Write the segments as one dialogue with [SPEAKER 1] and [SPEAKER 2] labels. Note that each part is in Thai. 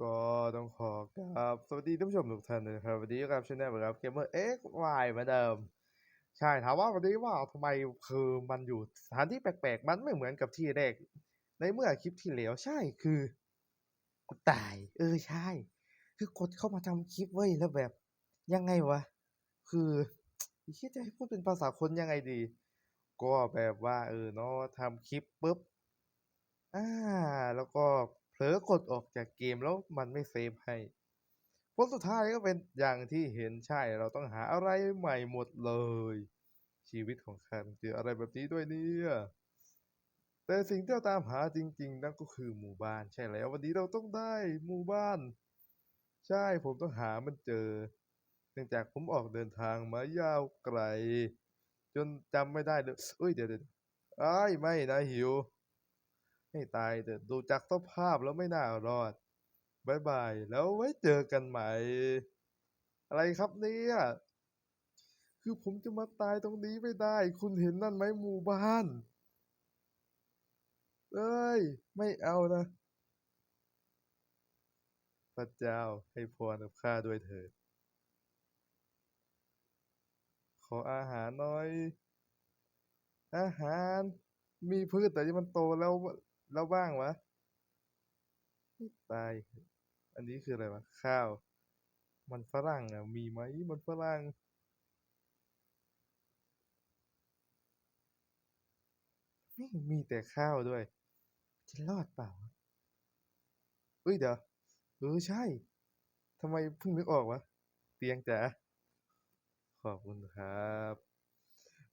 [SPEAKER 1] ก็ต้องขอกราบสวัสดีท่านผู้ชมทุกท่านเลยนะครับวันนี้อยู่กับช anel เหมือนกับเกมเมอร์ X Y เหมือนเดิม ใช่ถามว่าวันนี้ว่าทำไมคือมันอยู่สถานที่แปลกๆ มันไม่เหมือนกับที่แรก ในเมื่อคลิปที่แล้วใช่คือกูตาย เออใช่ คือกดเข้ามาทำคลิปเว้ยแล้วแบบ ยังไงวะ คือคิดจะให้พูดเป็นภาษาคนยังไงดี ก็แบบว่า เออเนาะทำคลิปปุ๊บอ่าแล้วก็ ลอกดออกจากเกมแล้วมันไม่เซฟให้ผลสุดท้ายก็เป็นอย่างที่เห็นใช่เราต้องหาอะไรใหม่หมดเลย ชีวิตของข้าต้องเจออะไรแบบนี้ด้วยเนี่ยแต่สิ่งที่เราตามหาจริง ๆ นั่นก็คือหมู่บ้านใช่แล้ว วันนี้เราต้องได้หมู่บ้าน ใช่ผมต้องหามันเจอ เนื่องจากผมออกเดินทางมายาวไกล จนจำไม่ได้เลยเอ้ยเดี๋ยวเดี๋ยวอ้ไม่นะหิว ให้ตายเถอะดูจากสภาพแล้วไม่น่ารอดบายบาย แล้วไว้เจอกันใหม่ อะไรครับเนี่ย คือผมจะมาตายตรงนี้ไม่ได้ คุณเห็นนั่นไหมหมู่บ้าน เอ้ย ไม่เอานะ พระเจ้าให้พรกับข้าด้วยเถิด ขออาหารหน่อย อาหาร มีพืชแต่ที่มันโตแล้ว แล้วบ้างวะตาย อันนี้คืออะไรวะ ข้าว มันฝรั่งอะ มีไหมมันฝรั่ง ไม่มีแต่ข้าวด้วย จะรอดเปล่าเอ้ยเดี๋ยวเออใช่ทำไมเพิ่งนึกออกวะ เตียงจ๋าขอบคุณครับ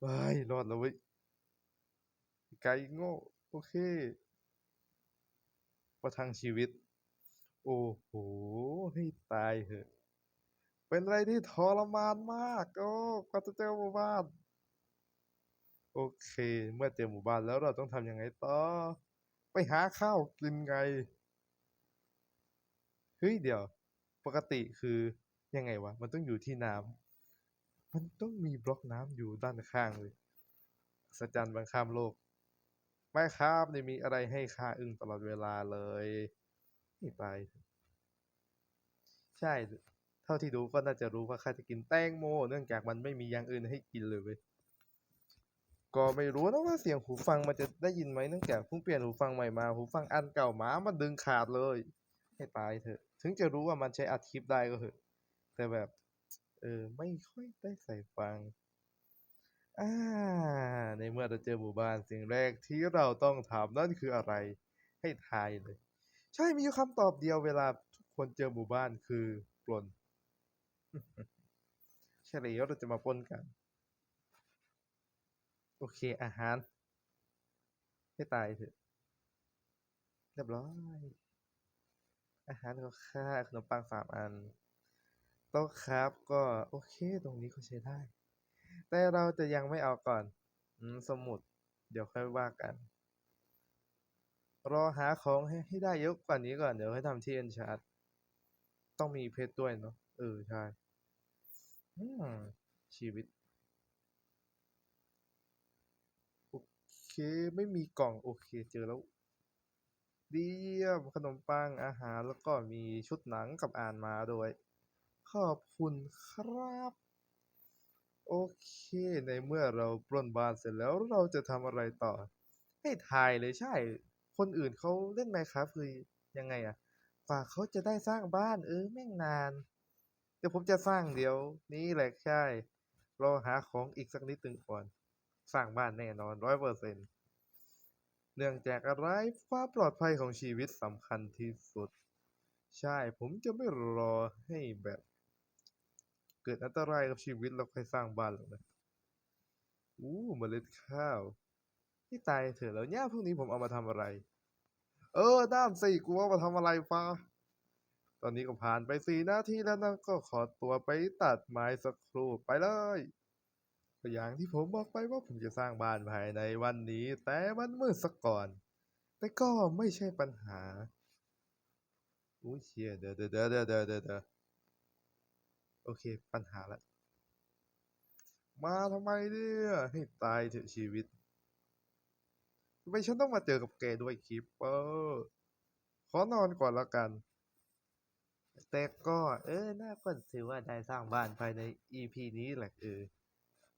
[SPEAKER 1] ว้ายรอดแล้วเว้ยไก่โง่ โอเค ประทังชีวิต โอ้โหให้ตายเถอะ เป็นอะไรที่ทรมานมาก โอ้กว่าจะเจอหมู่บ้าน โอเค เมื่อเจอหมู่บ้านแล้วเราต้องทำยังไงต่อ ไปหาข้าวกินไง เฮ้ยเดี๋ยว ปกติคือยังไงวะ มันต้องอยู่ที่น้ำมันต้องมีบล็อกน้ำอยู่ด้านข้างเลยอัศจรรย์บางข้ามโลก ไม่ครับไม่มีอะไรให้ข้าอึ้งตลอดเวลาเลยให้ตายใช่ เท่าที่ดูก็น่าจะรู้ว่าข้าจะกินแตงโม เนื่องจากมันไม่มีอย่างอื่นให้กินเลยเว้ยก็ไม่รู้นะว่าเสียงหูฟังมันจะได้ยินไหมเนื่องจากเพิ่งเปลี่ยนหูฟังใหม่มาหูฟังอันเก่าหมามันดึงขาดเลย ให้ตายเถอะ ถึงจะรู้ว่ามันใช้อัดคลิปได้ก็เถอะ แต่แบบ เออ ไม่ค่อยได้ใส่ฟัง อ่า ในเมื่อเราเจอหมู่บ้านสิ่งแรกที่เราต้องถามนั่นคืออะไร ให้ทายเลย ใช่มีอยู่คำตอบเดียวเวลาทุกคนเจอหมู่บ้านคือปล้นใช่แล้วเราจะมาปล้นกัน โอเคอาหาร ให้ตายเถอะเรียบร้อย อาหารก็ค่าขนมปังสามอันโต๊ะครับก็โอเค ตรงนี้ก็ใช้ได้ แต่เราจะยังไม่เอาก่อนอสมุด เดี๋ยวค่อยว่ากัน รอหาของให้ให้ได้เยอะกว่านี้ก่อน เดี๋ยวให้ทำที่เอ็นชาร์ตต้องมีเพชรด้วยเนาะ เออ ใช่ชีวิต โอเค ไม่มีกล่อง โอเค เจอแล้วเยี่ยมขนมปังอาหารแล้วก็มีชุดหนังกับอ่านมาด้วย ขอบคุณครับ โอเค ในเมื่อเราปล้นบ้านเสร็จแล้วเราจะทำอะไรต่อ ให้ทายเลยใช่ คนอื่นเขาเล่น Minecraft คือยังไงอะกว่าเขาจะได้สร้างบ้าน เออแม่งนาน เดี๋ยวผมจะสร้างเดี๋ยว นี้แหละใช่รอหาของอีกสักนิดหนึ่งก่อน สร้างบ้านแน่นอน100%เนื่องจากอะไรความปลอดภัยของชีวิตสำคัญที่สุด ใช่ผมจะไม่รอให้แบบ เกิดอันตรายกับชีวิตแล้วค่อยสร้างบ้านหรอกนะอู้เมล็ดข้าวให้ตายเถอะแล้วหญ้าพวกนี้ผมเอามาทำอะไร เออด้านสิกูว่ามาทำอะไรฟ้าตอนนี้ก็ผ่านไปสี่นาทีแล้วนะก็ขอตัวไปตัดไม้สักครู่ไปเลยอย่างที่ผมบอกไปว่าผมจะสร้างบ้านภายในวันนี้ แต่มันมืดซะก่อน แต่ก็ไม่ใช่ปัญหาอุ้ยเชียเดี๋ยวเดี๋ยวเดี๋ยวเดี๋ยวเดี๋ยวเดี๋ยว โอเค ปัญหาละ มาทำไมเนี่ยให้ตายเถอะชีวิตทำไมฉันต้องมาเจอกับแกด้วยคิปเปอร์ขอนอนก่อนละกัน แต่ก็ เออ น่าก็ถือว่าได้สร้างบ้านภายใน EP นี้แหละเออ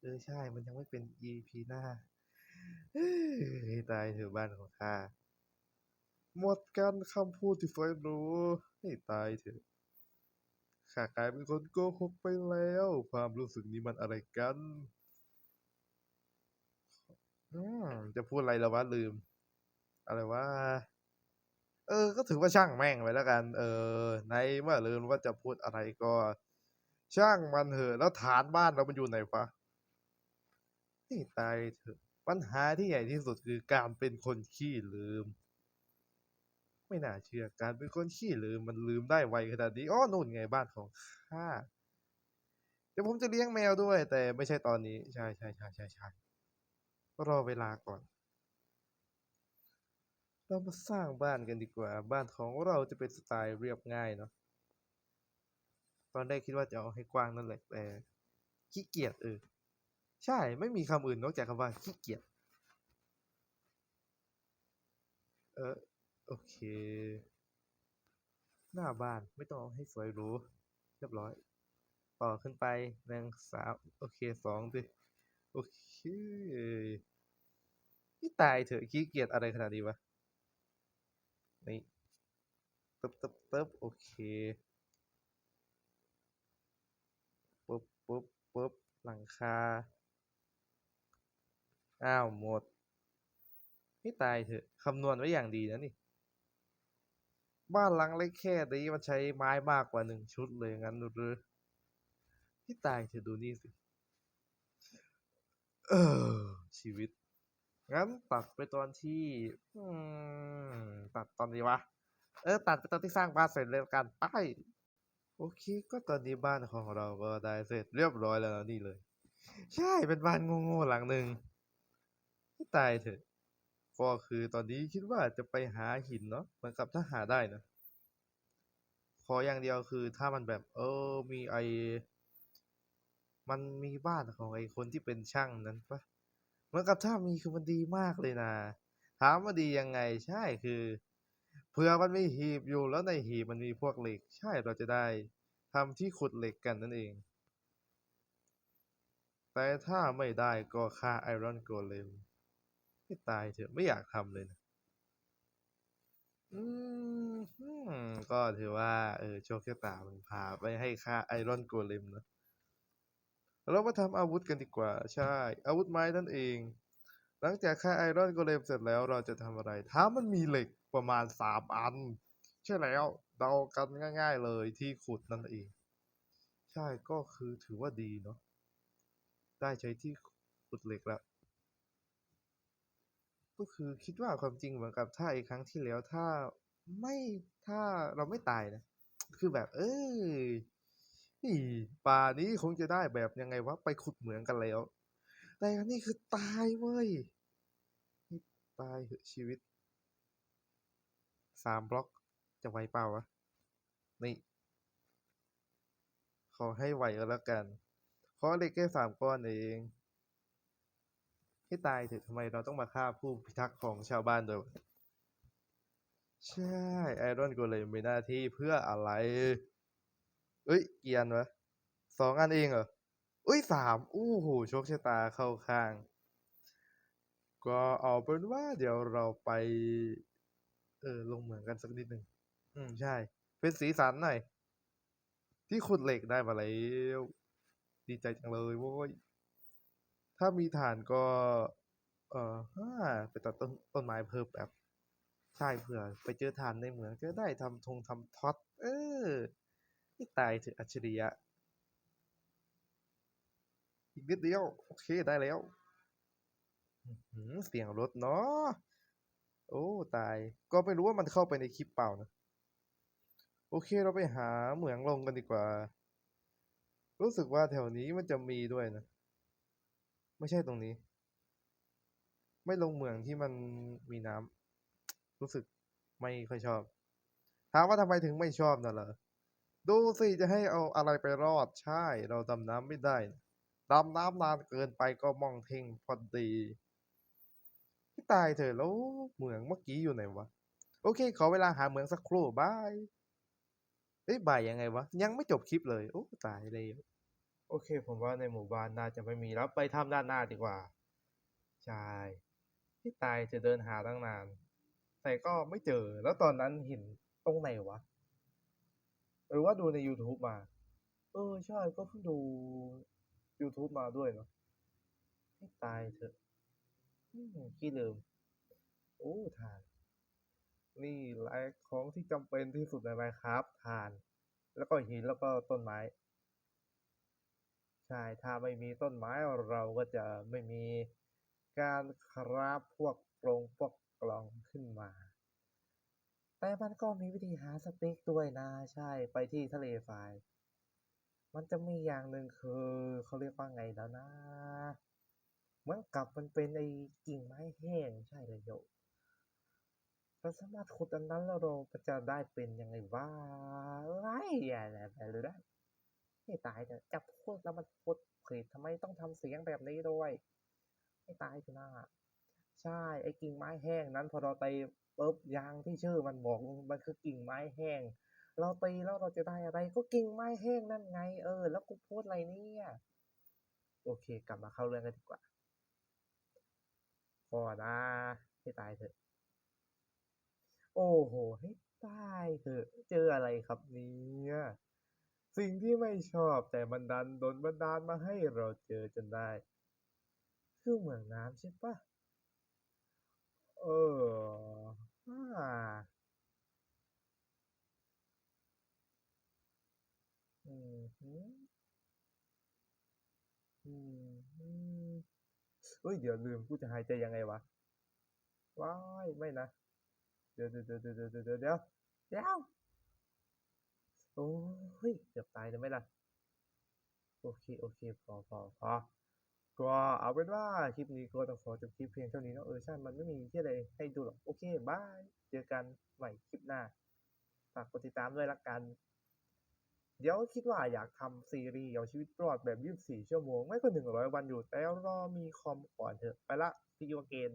[SPEAKER 1] เออ ใช่ มันยังไม่เป็น EP หน้าให้ตายเถอะบ้านของข้าหมดกันคำพูดที่ไฟรู้ให้ตายเถอะ ข้ากลายเป็นคนโกหกไปแล้ว ความรู้สึกนี้มันอะไรกันจะพูดอะไรแล้ววะลืม อะไรวะเออ ก็ถือว่าช่างแม่งไปแล้วกัน เออ ในเมื่อลืมว่าจะพูดอะไรก็ ช่างมันเถอะแล้วฐานบ้านเรามันอยู่ไหนวะให้ตายเถอะปัญหาที่ใหญ่ที่สุดคือการเป็นคนขี้ลืม ไม่น่าเชื่อการเป็นคนขี้ลืมมันลืมได้ไวขนาดนี้อ้อนู่นไงบ้านของข้าเดี๋ยวผมจะเลี้ยงแมวด้วย แต่ไม่ใช่ตอนนี้ ใช่ใช่ใช่ใช่ใช่รอเวลาก่อน เรามาสร้างบ้านกันดีกว่า บ้านของเราจะเป็นสไตล์เรียบง่ายเนาะตอนแรกคิดว่าจะเอาให้กว้างนั่นแหละแต่ขี้เกียจเออใช่ไม่มีคำอื่นนอกจากคำว่าขี้เกียจเออ โอเค หน้าบ้านไม่ต้องเอาให้สวยหรูเรียบร้อย ต่อขึ้นไปหนึ่งสามโอเคสองดิโอเคนี่ตายเถอะขี้เกียจอะไรขนาดนี้วะนี่ตึ๊บตึ๊บตึ๊บโอเคปุ๊บปุ๊บปุ๊บหลังคา อ้าว หมด นี่ตายเถอะ คำนวณไว้อย่างดีนะนี่ บ้านหลังเล็กแค่นี้มันใช้ไม้มากกว่าหนึ่งชุดเลยงั้นหรือที่ตายเธอดูนี่สิ เออ ชีวิต งั้นตัดไปตอนที่อตัดตอนนี้วะ เออ ตัดไปตอนที่สร้างบ้านเสร็จเลยกันไปโอเค ก็ตอนนี้บ้านของเราก็ได้เสร็จเรียบร้อยแล้วนี่เลย ใช่เป็นบ้านโง่ๆหลังหนึ่งให้ตายเถอะ ก็คือตอนนี้คิดว่าจะไปหาหินเนาะเหมือนกับถ้าหาได้นะขออย่างเดียวคือถ้ามันแบบ เออมีไอมันมีบ้านของไอคนที่เป็นช่างนั้นปะเหมือนกับถ้ามีคือมันดีมากเลยนะถามว่าดียังไงใช่คือเผื่อมันมีหีบอยู่แล้วในหีบมันมีพวกเหล็ก ใช่เราจะได้ทำที่ขุดเหล็กกันนั่นเอง แต่ถ้าไม่ได้ก็ฆ่าไอรอนโกเลม ให้ตายเถอะไม่อยากทำเลยนะอืมก็ถือว่า เออโชคชะตามันพาไปให้ฆ่าไอรอนโกเลมนะเรามาทำอาวุธกันดีกว่า ใช่ อาวุธไม้นั่นเอง หลังจากฆ่าไอรอนโกเลมเสร็จแล้วเราจะทำอะไร ถ้ามันมีเหล็กประมาณสามอัน ใช่แล้วเดากันง่าย ๆ เลยที่ขุดนั่นเอง ใช่ก็คือถือว่าดีเนาะได้ใช้ที่ขุดเหล็กแล้ว ก็คือคิดว่าความจริงเหมือนกับถ้าไอ้ครั้งที่แล้วถ้าไม่ถ้าเราไม่ตายนะ คือแบบ เออนี่ป่านี้คงจะได้แบบยังไงวะไปขุดเหมืองกันแล้ว แต่อันนี้คือตายเว้ยตายเหอะชีวิตสามบล็อกจะไหวเปล่าวะนี่ขอให้ไหวก็แล้วกัน ขอเหล็กแค่สามก้อนเอง ให้ตายเถอะทำไมเราต้องมาฆ่าผู้พิทักษ์ของชาวบ้านด้วยใช่ไอรอนโกเลมมีหน้าที่เพื่ออะไร เอ้ยเกียนวะสองอันเองเหรอเอ้ยสามอู้หูโชคชะตาเข้าข้าง ก็เอาเป็นว่าเดี๋ยวเราไป เออลงเหมืองกันสักนิดหนึ่งอืมใช่ เป็นสีสันหน่อย ที่ขุดเหล็กได้มาแล้ว ดีใจจังเลยโว้ย ถ้ามีฐานก็ เออฮ่าไปตัดต้นต้นไม้เพิ่มแบบใช่เผื่อ ไปเจอฐานในเหมืองจะได้ทำธงทำท็อตเออนี่ตายเถอะอัจฉริยะ อีกนิดเดียว โอเคได้แล้วหือเสียงรถเนาะโอ้ตาย ก็ไม่รู้ว่ามันเข้าไปในคลิปเปล่านะ โอเคเราไปหาเหมืองลงกันดีกว่า รู้สึกว่าแถวนี้มันจะมีด้วยนะ ไม่ใช่ตรงนี้ ไม่ลงเหมืองที่มันมีน้ำรู้สึกไม่ค่อยชอบ ถามว่าทำไมถึงไม่ชอบน่ะเหรอดูสิจะให้เอาอะไรไปรอดใช่ เราดำน้ำไม่ได้นะดำน้ำนานเกินไปก็มองเท่งพอดีไม่ตายเถอะแล้วเหมืองเมื่อกี้อยู่ไหนวะ โอเค ขอเวลาหาเหมืองสักครู่บายเอ๊ะบ่ายยังไงวะ ยังไม่จบคลิปเลย โอ้ ตายแล้ว โอเค ผมว่าในหมู่บ้านน่าจะไม่มีแล้วไปถ้ำด้านหน้าดีกว่า ใช่ ที่ตายจะเดินหาตั้งนาน แต่ก็ไม่เจอ แล้วตอนนั้นเห็นตรงไหนวะ หรือว่าดูใน YouTube มา เออ ใช่ ก็เพิ่งดู YouTube มาด้วยเนาะ ให้ตายเถอะขี้ลืม โอ้ถ่าน นี่แหละของที่จำเป็นที่สุดใน Minecraft ถ่าน แล้วก็หินแล้วก็ต้นไม้ ช่ถ้าไม่มีต้นไม้เราก็จะไม่มีการคราฟพวกกรงพวกกลองขึ้นมา แต่มันก็มีวิธีหาสเต็กด้วยนะใช่ไปที่ทะเลทราย มันจะมีอย่างหนึ่งคือเขาเรียกว่าไงแล้วนะเหมือนกับมันเป็นไอ้กิ่งไม้แห้งใช่เลยโยเราสามารถขุดอันนั้นแล้วเราจะได้เป็นยังไงวะไรอะไปเลยได้ ให้ตายเถอะจับพูดแล้วมันพูดผิดทำไมต้องทำเสียงแบบนี้ด้วยให้ตายเถอะนะใช่ไอ้กิ่งไม้แห้งนั้นพอเราตีปุ๊บยางที่ชื่อมันบอกมันคือกิ่งไม้แห้ง เราตีแล้วเราจะได้อะไร ก็กิ่งไม้แห้งนั่นไง เออ แล้วกูพูดอะไรเนี่ยโอเค กลับมาเข้าเรื่องกันดีกว่าพอนะให้ตายเถอะ โอ้โหให้ตายเถอะ เจออะไรครับเนี่ย สิ่งที่ไม่ชอบแต่บันดาลดนบันดาลมาให้เราเจอจนได้ คือเหมืองน้ำใช่ปะเอออืมอืมเอ้ยเดี๋ยวลืมกูจะหายใจยังไงวะว้ายไม่นะ เดี๋ยวเดี๋ยวเดี๋ยวเดี๋ยวเดี๋ยวเดี๋ยว โอ้ยเกือบตายเลยไหมล่ะ โอเค โอเค พอพอพอก็เอาเป็นว่าคลิปนี้ก็ต้องขอจบคลิปเพียงเท่านี้เนาะเออใช่มันไม่มีที่อะไรให้ดูหรอก โอเค บาย เจอกันใหม่คลิปหน้า ฝากกดติดตามด้วยละกัน เดี๋ยวคิดว่าอยากทำซีรีส์เอาชีวิตรอดแบบ 24 ชั่วโมง ไม่ก็ 100 วันอยู่ แต่รอมีคอมก่อนเถอะ ไปละ see you again